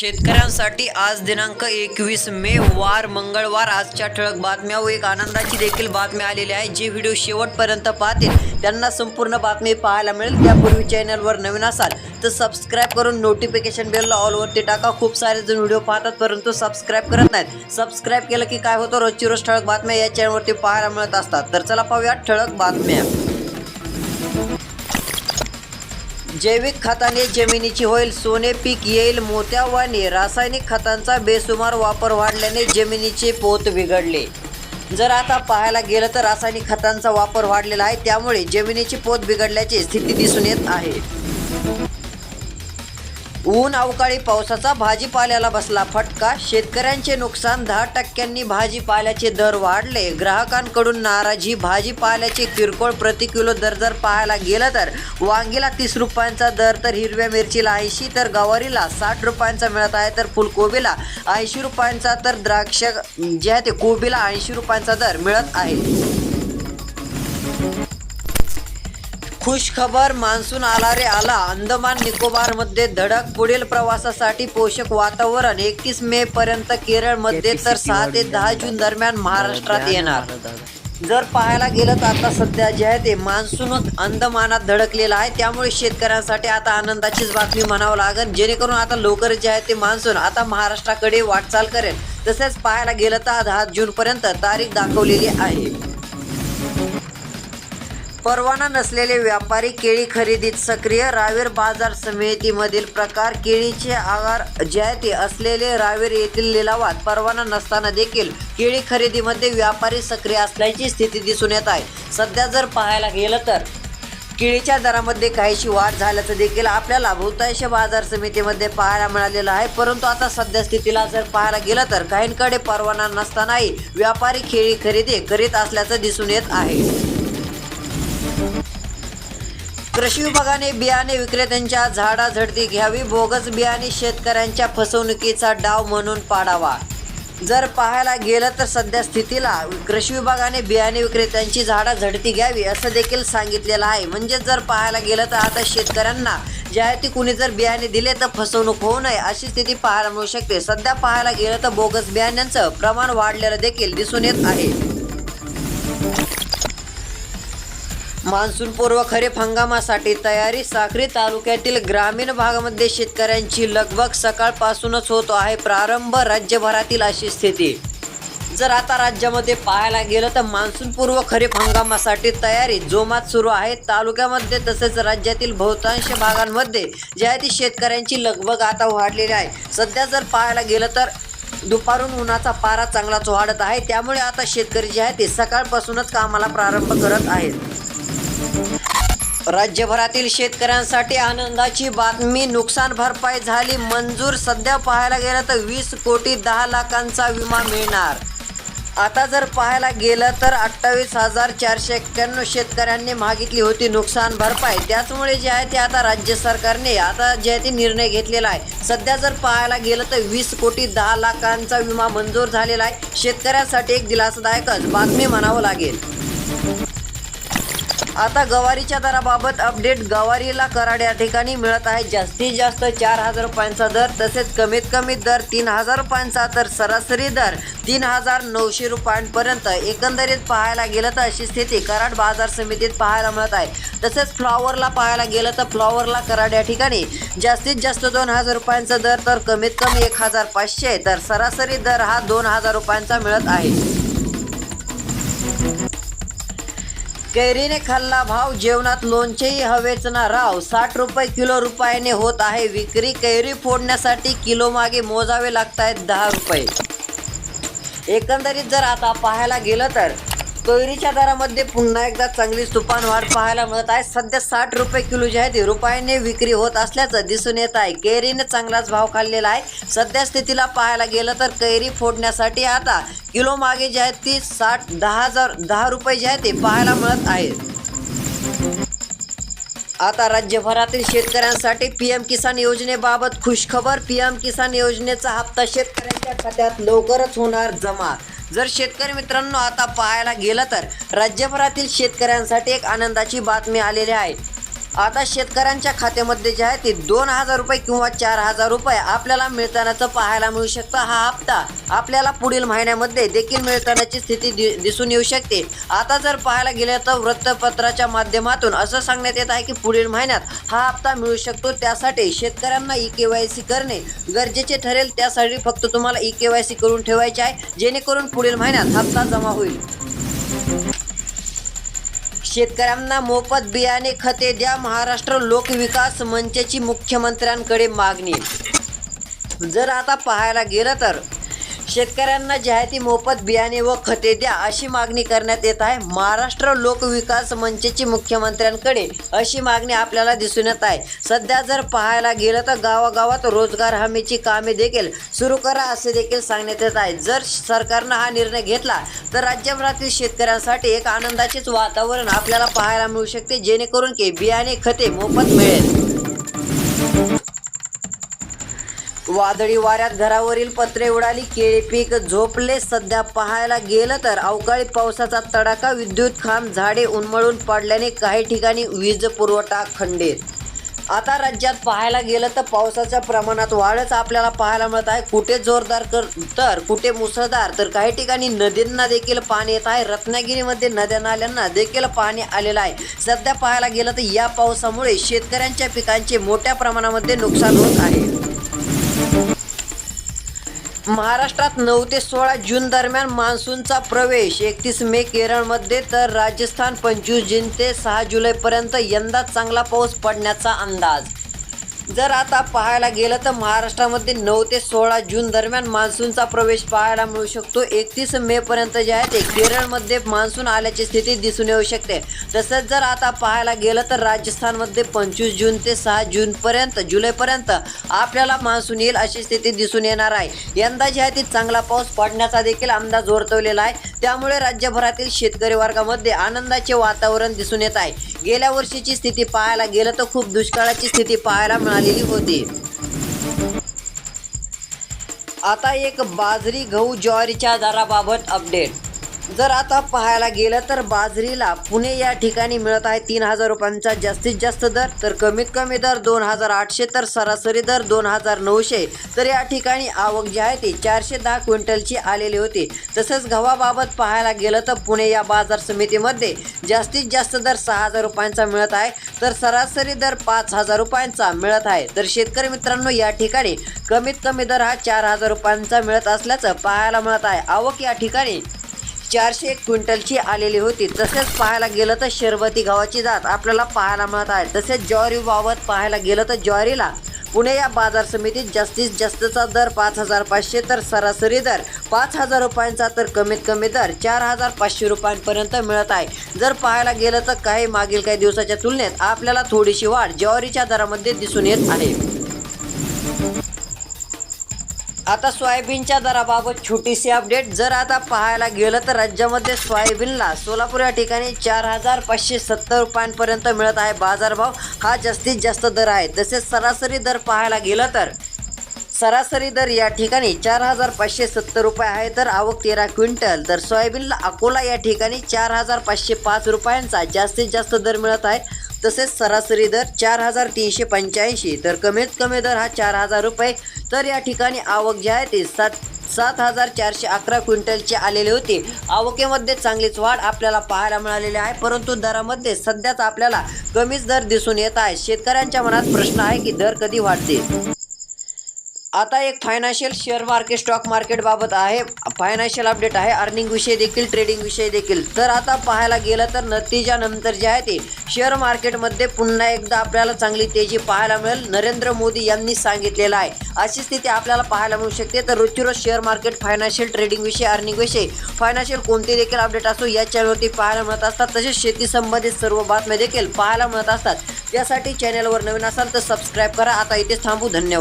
शेतकऱ्यांसाठी आज दिनांक एकवीस मे वार मंगळवार. आजच्या ठळक बातम्या व एक आनंदाची देखील बातमी आलेली आहे जे व्हिडिओ शेवटपर्यंत पाहतील. त्यांना संपूर्ण बातमी पाहायला मिळेल. त्यापूर्वी चॅनलवर नवीन असाल तर सबस्क्राईब करून नोटिफिकेशन बेलला ऑलवरती टाका. खूप सारे जण व्हिडिओ पाहतात परंतु सबस्क्राईब करत नाहीत. सबस्क्राईब केलं की काय होतं? रोजची रोज ठळक बातम्या या चॅनलवरती पाहायला मिळत असतात. तर चला पाहूया ठळक बातम्या. जैविक खताने जमिनीची होईल सोने पीक येईल मोत्यावाने रासायनिक खतांचा बेसुमार वापर वाढल्याने जमिनीचे पोत बिघडले. जर आता पाहायला गेलं तर रासायनिक खतांचा वापर वाढलेला आहे त्यामुळे जमिनीची पोत बिघडल्याची स्थिती दिसून येत आहे. ऊन अवकाळी पावसाचा भाजीपाल्याला बसला फटका. शेतकऱ्यांचे नुकसान दहा टक्क्यांनी भाजीपाल्याचे दर वाढले. ग्राहकांकडून नाराजी भाजीपाल्याचे किरकोळ प्रति किलो दर जर पाहायला गेलं तर वांगीला तीस रुपयांचा दर तर हिरव्या मिरचीला ऐंशी तर गवारीला साठ रुपयांचा मिळत आहे तर फुलकोबीला ऐंशी रुपयांचा तर द्राक्ष जे आहे ते कोबीला ऐंशी रुपयांचा दर मिळत आहे. खुश खबर मान्सून आला रे आला. अंदमान निकोबारमध्ये धडक पुढील प्रवासासाठी पोषक वातावरण. एकतीस मे पर्यंत केरळमध्ये तर सहा ते दहा जून दरम्यान महाराष्ट्रात येणार. जर पाहायला गेलं तर आता सध्या जे आहे ते मान्सूनच अंदमानात धडकलेलं आहे. त्यामुळे शेतकऱ्यांसाठी आता आनंदाचीच बातमी म्हणावं लागेल. जेणेकरून आता लवकरच जे आहे ते मान्सून आता महाराष्ट्राकडे वाटचाल करेल. तसेच पाहायला गेलं तर दहा जून पर्यंत तारीख दाखवलेली आहे. परवाना नसलेले व्यापारी केळी खरेदीत सक्रिय. रावेर बाजार समितीमधील प्रकार केळीचे आगार जयते असलेले रावेर येथील लिलावात परवाना नसताना देखील केळी खरेदीमध्ये व्यापारी सक्रिय असल्याची स्थिती दिसून येत आहे. सध्या जर पाहायला गेलं तर केळीच्या दरामध्ये काहीशी वाढ झाल्याचं देखील आपल्याला बहुतांश बाजार समितीमध्ये पाहायला मिळालेलं आहे. परंतु आता सध्या स्थितीला जर पाहायला गेलं तर काहींकडे परवाना नसतानाही व्यापारी केळी खरेदी करीत असल्याचं दिसून येत आहे. कृषी विभागाने बियाणे विक्रेत्यांच्या झाडाझडती घ्यावी बोगस बियाणे शेतकऱ्यांच्या फसवणुकीचा डाव म्हणून पाडावा. जर पाहायला गेलं तर सध्या स्थितीला कृषी विभागाने बियाणे विक्रेत्यांची झाडा झडती घ्यावी असं देखील सांगितलेलं आहे. म्हणजे जर पाहायला गेलं तर आता शेतकऱ्यांना जे आहे ती कुणी जर बियाणे दिले तर फसवणूक होऊ नये अशी स्थिती पाहायला मिळू शकते. सध्या पाहायला गेलं तर बोगस बियाण्यांचं प्रमाण वाढलेलं देखील दिसून येत आहे. मान्सूनपूर्व खरीप हंगामासाठी तयारी साक्री तालुक्यातील ग्रामीण भागामध्ये शेतकऱ्यांची लगबग सकाळपासूनच होतो आहे. प्रारंभ राज्यभरातील अशी स्थिती. जर आता राज्यामध्ये पाहायला गेलं तर मान्सूनपूर्व खरीप हंगामासाठी तयारी जोमात सुरू आहे. तालुक्यामध्ये तसेच राज्यातील बहुतांश भागांमध्ये जे आहे ती शेतकऱ्यांची लगबग आता वाढलेली आहे. सध्या जर पाहायला गेलं तर दुपारून उन्हाचा पारा चांगलाच वाढत आहे. त्यामुळे आता शेतकरी जे आहे ते सकाळपासूनच कामाला प्रारंभ करत आहेत. राज्यभरातील शेतकऱ्यांसाठी आनंदाची बातमी नुकसान भरपाई झाली मंजूर सध्या पाहायला गेलं तर वीस कोटी दहा लाखांचा विमा मिळणार. आता जर पाहायला गेलं तर अठ्ठावीस हजार चारशे एक्क्याण्णव शेतकऱ्यांनी मागितली होती नुकसान भरपाई. त्याचमुळे जे आहे ते आता राज्य सरकारने आता जे आहे ते निर्णय घेतलेला आहे. सध्या जर पाहायला गेलं तर वीस कोटी दहा लाखांचा विमा मंजूर झालेला आहे. शेतकऱ्यांसाठी एक दिलासादायकच बातमी म्हणावं लागेल. आता गवारीच्या दराबाबत अपडेट गवारीला कराड या ठिकाणी मिळत आहे. जास्तीत जास्त चार हजार रुपयांचा दर तसेच कमीत कमी दर तीन हजार रुपयांचा तर सरासरी दर तीन हजार नऊशे रुपयांपर्यंत. एकंदरीत पाहायला गेलं तर अशी स्थिती कराड बाजार समितीत पाहायला मिळत आहे. तसेच फ्लॉवरला पाहायला गेलं तर फ्लॉवरला कराड या ठिकाणी जास्तीत जास्त दोन हजार रुपयांचा दर तर कमीत कमी एक हजार पाचशे तर सरासरी दर हा दोन हजार रुपयांचा मिळत आहे. कैरीने खाल्ला भाव जेवणात लोणचेही हवेच ना राव. साठ रुपये किलो रुपयाने होत आहे विक्री. कैरी फोडण्यासाठी किलो मागे मोजावे लागत आहेत दहा रुपये. एकंदरीत जर आता पाहायला गेलं तर कैरीच्या दरामध्ये पुन्हा एकदा चांगलीच तुफान वाढ पाहायला मिळत आहे. सध्या साठ रुपये किलो जे आहे ते रुपयाने विक्री होत असल्याचं दिसून येत आहे. कैरीने चांगलाच भाव खाल्लेला आहे. सध्या स्थितीला पाहायला गेलं तर कैरी फोडण्यासाठी आता किलो मागे जे आहेत ती साठ दहा हजार दहा रुपये जे आहे ते पाहायला मिळत आहेत. आता राज्यभरातील शेतकऱ्यांसाठी पीएम किसान योजनेबाबत खुशखबर. पीएम किसान योजनेचा हप्ता शेतकऱ्यांच्या खात्यात लवकरच होणार जमा. जर शेतकरी मित्रांनो आता पाहायला गेलं तर राज्यभरातील शेतकऱ्यांसाठी एक आनंदाची बातमी आलेली आहे. आता शेतकऱ्यांच्या खात्यामध्ये जे आहे ते दोन हजार रुपये किंवा चार हजार रुपये आपल्याला मिळतानाचं पाहायला मिळू शकतं. हा हप्ता आपल्याला पुढील महिन्यामध्ये देखील मिळतानाची स्थिती दि दिसून येऊ शकते. आता जर पाहायला गेलं तर वृत्तपत्राच्या माध्यमातून असं सांगण्यात येत आहे की पुढील महिन्यात हा हप्ता मिळू शकतो. त्यासाठी शेतकऱ्यांना ई के वाय सी करणे गरजेचे ठरेल. त्यासाठी फक्त तुम्हाला ई के वाय सी करून ठेवायचे आहे. जेणेकरून पुढील महिन्यात हप्ता जमा होईल. शेतकऱ्यांना मोफत बियाणे खते द्या महाराष्ट्र लोकविकास मंचची मुख्यमंत्र्यांकडे मागणी. जर आता पाहायला गेलं तर शेतकऱ्यांना जाहिती मोफत बियाणे व खते द्या अशी मागणी करण्यात येत आहे. महाराष्ट्र लोकविकास मंचची मुख्यमंत्र्यांकडे अशी मागणी आपल्याला दिसून येत आहे. सध्या जर पाहायला गेलं तर गावागावात रोजगार हमीची कामे देखील सुरू करा असे देखील सांगण्यात येत आहे. जर सरकारनं हा निर्णय घेतला तर राज्यभरातील शेतकऱ्यांसाठी एक आनंदाचेच वातावरण आपल्याला पाहायला मिळू शकते. जेणेकरून की बियाणे खते मोफत मिळेल. वादळी वाऱ्यात घरावरील पत्रे उडाली केळी पीक झोपले. सध्या पाहायला गेलं तर अवकाळी पावसाचा तडाखा विद्युत खांब झाडे उन्मळून पडल्याने काही ठिकाणी वीज पुरवठा खंडित. आता राज्यात पाहायला गेलं तर पावसाच्या प्रमाणात वाढच आपल्याला पाहायला मिळत आहे. कुठे जोरदार कर तर कुठे मुसळधार तर काही ठिकाणी नदींना देखील पाणी येत आहे. रत्नागिरीमध्ये नद्या नाल्यांना देखील पाणी आलेलं आहे. सध्या पाहायला गेलं तर या पावसामुळे शेतकऱ्यांच्या पिकांचे मोठ्या प्रमाणामध्ये नुकसान होत आहे. महाराष्ट्रात नऊ ते सोळा जून दरम्यान मान्सूनचा प्रवेश. एकतीस मे केरळमध्ये तर राजस्थान पंचवीस जून ते सहा जुलैपर्यंत यंदा चांगला पाऊस पडण्याचा अंदाज. जर आता पाहायला गेलं तर महाराष्ट्रामध्ये नऊ ते सोळा जून दरम्यान मान्सूनचा प्रवेश पाहायला मिळू शकतो. एकतीस मेपर्यंत जे आहे ते केरळमध्ये मान्सून आल्याची स्थिती दिसून येऊ शकते. तसंच जर आता पाहायला गेलं तर राजस्थानमध्ये पंचवीस जून ते सहा जूनपर्यंत जुलैपर्यंत आपल्याला मान्सून येईल अशी स्थिती दिसून येणार आहे. यंदा जे आहे ते चांगला पाऊस पडण्याचा देखील अंदाज वर्तवलेला आहे. त्यामुळे राज्यभरातील शेतकरी वर्गामध्ये आनंदाचे वातावरण दिसून येत आहे. गेल्या वर्षीची स्थिती पाहायला गेलं तर खूप दुष्काळाची स्थिती पाहायला आलेली होती. आता एक बाजरी गहू ज्वारीच्या दराबाबत अपडेट जर आता पाहायला गेलं तर बाजरीला पुणे या ठिकाणी मिळत आहे तीन हजार रुपयांचा जास्तीत जास्त दर तर कमीत कमी दर दोन हजार आठशे तर सरासरी दर दोन हजार नऊशे. तर या ठिकाणी आवक जी आहे ती चारशे दहा क्विंटलची आलेली होती. तसंच गव्हाबाबत पाहायला गेलं तर पुणे या बाजार समितीमध्ये जास्तीत जास्त दर सहा हजार रुपयांचा मिळत आहे तर सरासरी दर पाच हजार रुपयांचा मिळत आहे. तर शेतकरी मित्रांनो या ठिकाणी कमीत कमी दर हा चार हजार रुपयांचा मिळत असल्याचं पाहायला मिळत आहे. आवक या ठिकाणी चारशे एक क्विंटलची आलेली होती. तसेच पाहायला गेलं तर शरबती गव्हाची जात आपल्याला पाहायला मिळत आहे. तसेच ज्वारीबाबत पाहायला गेलं तर ज्वारीला पुणे या बाजार समितीत जास्तीत जास्तचा दर पाच हजार पाचशे तर सरासरी दर पाच हजार रुपयांचा तर कमीत कमी दर चार हजार पाचशे रुपयांपर्यंत मिळत आहे. जर पाहायला गेलं तर काही मागील काही दिवसाच्या तुलनेत आपल्याला थोडीशी वाढ ज्वारीच्या दरामध्ये दिसून येत आहे. आता सोयाबीनच्या दराबाबत छोटीशी अपडेट जर आता पाहायला गेलं तर राज्यामध्ये सोयाबीनला सोलापूर या ठिकाणी चार हजार पाचशे सत्तर रुपयांपर्यंत मिळत आहे बाजारभाव. हा जास्तीत जास्त दर आहे. तसेच सरासरी दर पाहायला गेलं तर सरासरी दर या ठिकाणी चार हजार पाचशे सत्तर रुपये आहे. तर आवक तेरा क्विंटल. तर सोयाबीनला अकोला या ठिकाणी चार हजार पाचशे पाच रुपयांचा जास्तीत जास्त दर मिळत आहे. तसेच सरासरी दर चार हजार तीनशे पंच्याऐंशी तर कमीत कमी दर हा चार हजार रुपये. तर या ठिकाणी आवक जी आहे ती सात सात हजार चारशे अकरा क्विंटलचे आलेले होते. आवकेमध्ये चांगलीच वाढ आपल्याला पाहायला मिळालेली आहे परंतु दरामध्ये सध्याच आपल्याला कमीच दर दिसून येत आहे. शेतकऱ्यांच्या मनात प्रश्न आहे की दर कधी वाढते आता एक financial share market stock market बाबत आहे. फायनान्शियल अपडेट आहे. अर्निंग विषयी देखील ट्रेडिंग विषयी देखील. तर आता पाहायला गेलं तर नतीजानंतर जे आहे ते शेअर मार्केटमध्ये पुन्हा एकदा आपल्याला चांगली तेजी पाहायला मिळेल. नरेंद्र मोदी यांनी सांगितलेलं आहे. अशी स्थिती आपल्याला पाहायला मिळू शकते. तर रोजची रोज शेअर मार्केट फायनान्शियल ट्रेडिंग विषयी अर्निंग विषयी फायनान्शियल कोणते देखील अपडेट असो या चॅनलवरती पाहायला मिळत असतात. तसेच शेती संबंधित सर्व बातम्या देखील पाहायला मिळत असतात. त्यासाठी चॅनलवर नवीन असाल तर सबस्क्राईब करा. आता इथेच थांबू. धन्यवाद.